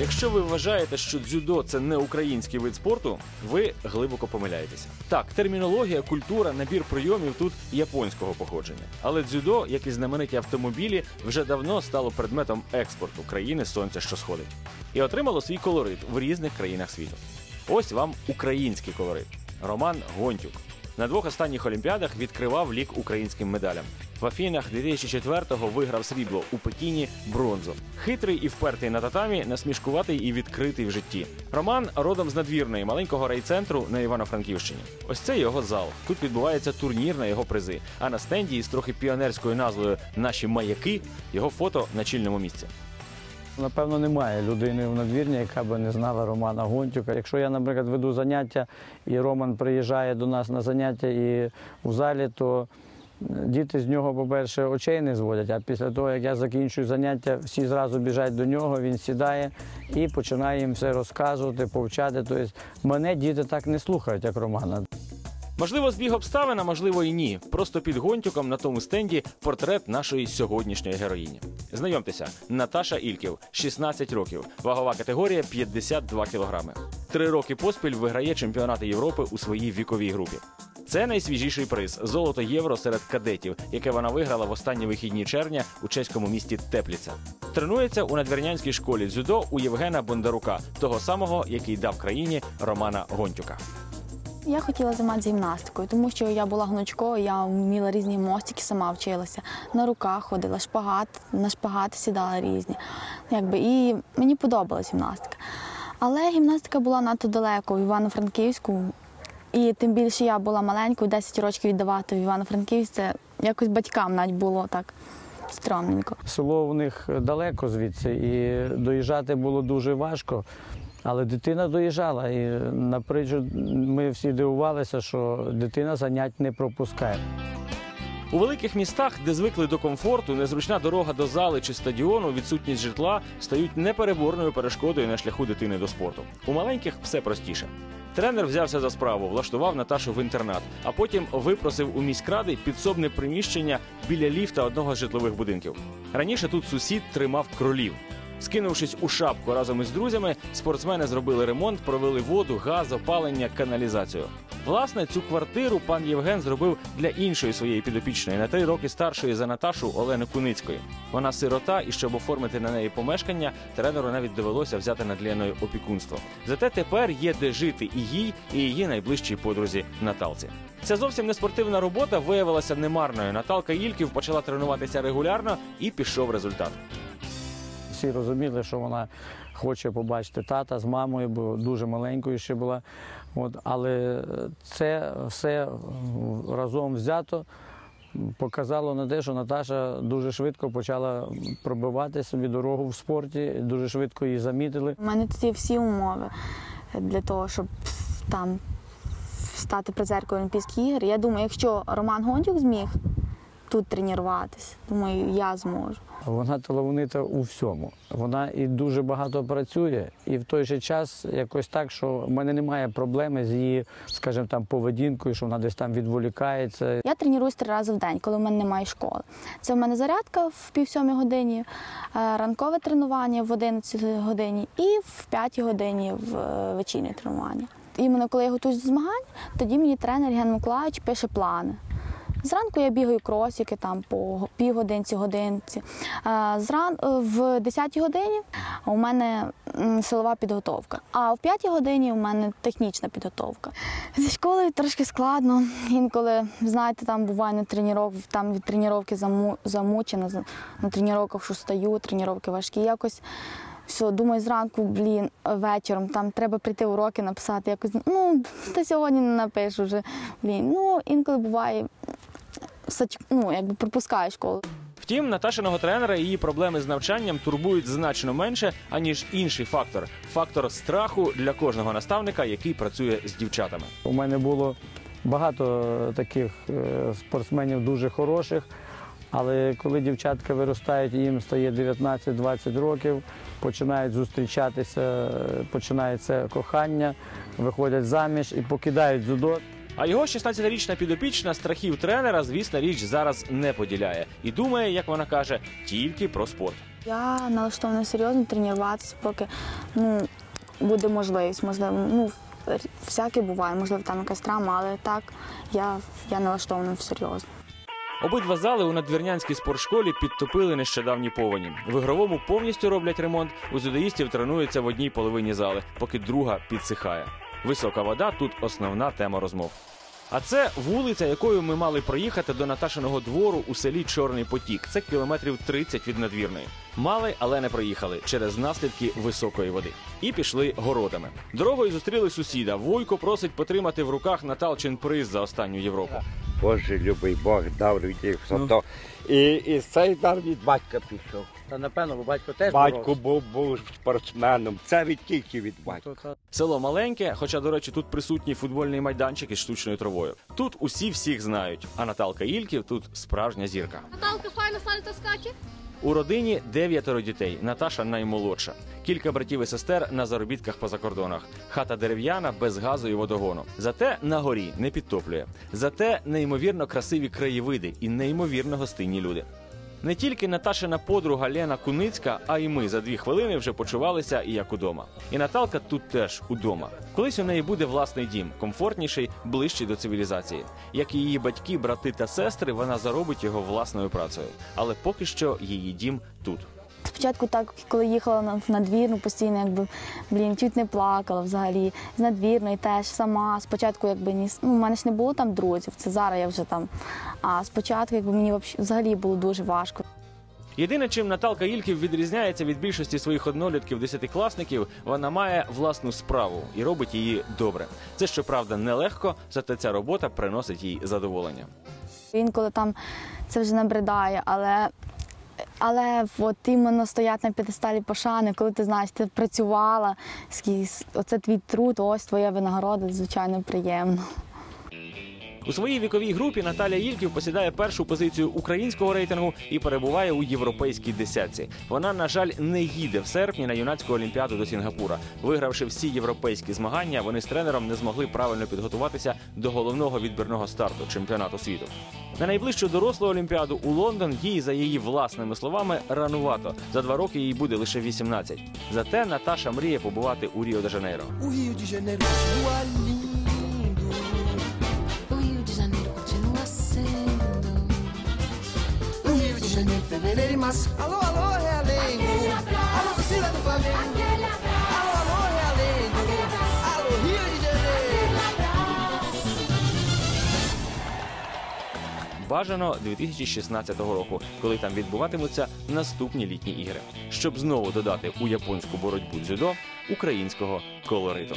Якщо ви вважаєте, що дзюдо це не український вид спорту, ви глибоко помиляєтеся. Так, термінологія, культура, набір прийомів тут японського походження. Але дзюдо, як і знамениті автомобілі, вже давно стало предметом експорту країни сонця, що сходить, і отримало свій колорит в різних країнах світу. Ось вам український колорит. Роман Гонтюк. На двох останніх олімпіадах відкривав лік українським медалям. В Афінах 2004-го виграв срібло у Пекіні бронзу. Хитрий і впертий на татамі, насмішкуватий і відкритий в житті. Роман родом з надвірної маленького райцентру на Івано-Франківщині. Ось це його зал. Тут відбувається турнір на його призи. А на стенді із трохи піонерською назвою Наші маяки його фото на чільному місці. Напевно, немає людини в надвірні, яка би не знала Романа Гонтюка. Якщо я, наприклад, веду заняття, і Роман приїжджає до нас на заняття і у залі, то діти з нього, по-перше, очей не зводять. А після того, як я закінчую заняття, всі зразу біжать до нього, він сідає і починає їм все розказувати, повчати. Тобто мене діти так не слухають, як Романа. Можливо, збіг обставин, а можливо і ні. Просто під гонтюком на тому стенді портрет нашої сьогоднішньої героїні. Знайомтеся, Наташа Ільків, 16 років, вагова категорія 52 кілограми. Три роки поспіль виграє чемпіонати Європи у своїй віковій групі. Це найсвіжіший приз золото євро серед кадетів, яке вона виграла в останні вихідні червня у чеському місті Тепліця. Тренується у надвірнянській школі дзюдо у Євгена Бондарука, того самого, який дав країні Романа Гонтюка. Я хотіла займатися гімнастикою, тому що я була гнучкою, я вміла різні мостики, сама вчилася. На руках ходила, шпагат, на шпагати сідала різні. Якби, і мені подобалась гімнастика. Але гімнастика була надто далеко в Івано-Франківську. І тим більше я була маленькою, 10 років віддавати в Івано-Франківськ, якось батькам навіть було так стромненько. Село у них далеко звідси, і доїжджати було дуже важко. Але дитина доїжджала, і наприклад, ми всі дивувалися, що дитина занять не пропускає. У великих містах, де звикли до комфорту, незручна дорога до зали чи стадіону, відсутність житла стають непереборною перешкодою на шляху дитини до спорту. У маленьких все простіше. Тренер взявся за справу, влаштував Наташу в інтернат, а потім випросив у міськради підсобне приміщення біля ліфта одного з житлових будинків. Раніше тут сусід тримав кролів. Скинувшись у шапку разом із друзями, спортсмени зробили ремонт, провели воду, газ, опалення, каналізацію. Власне, цю квартиру пан Євген зробив для іншої своєї підопічної на три роки старшої за Наташу Олени Куницької. Вона сирота, і щоб оформити на неї помешкання, тренеру навіть довелося взяти над Леною опікунство. Зате тепер є де жити і їй, і її найближчій подрузі Наталці. Ця зовсім не спортивна робота виявилася немарною. Наталка Ільків почала тренуватися регулярно і пішов результат. Всі розуміли, що вона хоче побачити тата з мамою, бо дуже маленькою ще була. От, але це все разом взято показало на те, що Наташа дуже швидко почала пробивати собі дорогу в спорті, дуже швидко її замітили. У мене тут є всі умови для того, щоб там стати призеркою Олімпійських ігор. Я думаю, якщо Роман Гондюк зміг тут тренуватися, думаю, я зможу. Вона талановита у всьому. Вона і дуже багато працює, і в той же час якось так, що в мене немає проблеми з її, скажімо, там поведінкою, що вона десь там відволікається. Я тренуюсь три рази в день, коли в мене немає школи. Це в мене зарядка в пів сьомій годині, е, ранкове тренування в 11 годині і в 5 годині в е, вечірнє тренування. Іменно коли я готуюсь до змагань, тоді мені тренер Ген Миколаївич пише плани. Зранку я бігаю кросики там по півгодинці, годинці. Зран в 10-й годині у мене силова підготовка, а в 5-й годині у мене технічна підготовка. Зі школою трошки складно. Інколи, знаєте, там буває на тренувок, там від тренування заму, замучена, на тренувках що стаю, тренування важкі. Якось все, думаю, зранку, блін, вечором там треба прийти уроки написати. Якось ну та сьогодні не напишу вже. Блін. Ну інколи буває ну, якби пропускаю школу. Втім, Наташиного тренера її проблеми з навчанням турбують значно менше, аніж інший фактор фактор страху для кожного наставника, який працює з дівчатами. У мене було багато таких е, спортсменів дуже хороших. Але коли дівчатка виростають, їм стає 19-20 років, починають зустрічатися, е, починається кохання, виходять заміж і покидають дзюдо. А його 16-річна підопічна страхів тренера, звісно, річ зараз не поділяє і думає, як вона каже, тільки про спорт. Я налаштована серйозно тренуватися, поки ну, буде можливість. Можливо, ну, всяке буває, можливо, там якась травма, але так я, я налаштована серйозно. Обидва зали у надвірнянській спортшколі підтопили нещодавні повені. В ігровому повністю роблять ремонт. У дзюдоїстів тренуються в одній половині зали, поки друга підсихає. Висока вода тут основна тема розмов. А це вулиця, якою ми мали проїхати до Наташиного двору у селі Чорний Потік. Це кілометрів 30 від надвірної. Мали, але не проїхали через наслідки високої води. І пішли городами. Дорогою зустріли сусіда. Вуйко просить потримати в руках Наталчин приз за останню Європу. Боже, любий Бог дав людей все то. І, і цей дар від батька пішов. Та напевно, бо батько теж Батько був, був спортсменом. Це від тільки від батька. Село маленьке, хоча, до речі, тут присутній футбольний майданчик із штучною травою. Тут усі всіх знають, а Наталка Ільків тут справжня зірка. Наталка файно сальто скаче. У родині дев'ятеро дітей. Наташа наймолодша. Кілька братів і сестер на заробітках по закордонах. Хата дерев'яна без газу і водогону. Зате на горі не підтоплює. Зате неймовірно красиві краєвиди і неймовірно гостинні люди. Не тільки Наташина подруга Лена Куницька, а й ми за дві хвилини вже почувалися і як удома. І Наталка тут теж удома. Колись у неї буде власний дім, комфортніший, ближчий до цивілізації. Як і її батьки, брати та сестри, вона заробить його власною працею. Але поки що її дім тут. Спочатку, так, коли їхала на, в надвірну, постійно якби блін, чуть не плакала взагалі. З надвірної теж сама. Спочатку, якби ні, ну, у мене ж не було там друзів, це зараз я вже там. А спочатку, якби мені взагалі було дуже важко. Єдине, чим Наталка Ільків відрізняється від більшості своїх однолітків десятикласників, вона має власну справу і робить її добре. Це щоправда нелегко, зате ця робота приносить їй задоволення. Інколи там це вже набридає, але. Але от іменно стоять на п'єдесталі пошани, коли ти знаєш, ти працювала, оце твій труд, ось твоя винагорода, звичайно, приємно. У своїй віковій групі Наталя Ільків посідає першу позицію українського рейтингу і перебуває у європейській десятці. Вона, на жаль, не їде в серпні на юнацьку олімпіаду до Сінгапура. Вигравши всі європейські змагання, вони з тренером не змогли правильно підготуватися до головного відбірного старту чемпіонату світу. На найближчу дорослу олімпіаду у Лондон їй, за її власними словами, ранувато. За два роки їй буде лише 18. Зате Наташа мріє побувати у Ріо де Жанейро. O Rio de Janeiro março. Alô, alô, Realengo. Alô, torcida do Flamengo. Alô, alô, Realengo. Alô, Rio de Janeiro. Бажано 2016 року, коли там відбуватимуться наступні літні ігри, щоб знову додати у японську боротьбу дзюдо українського колориту.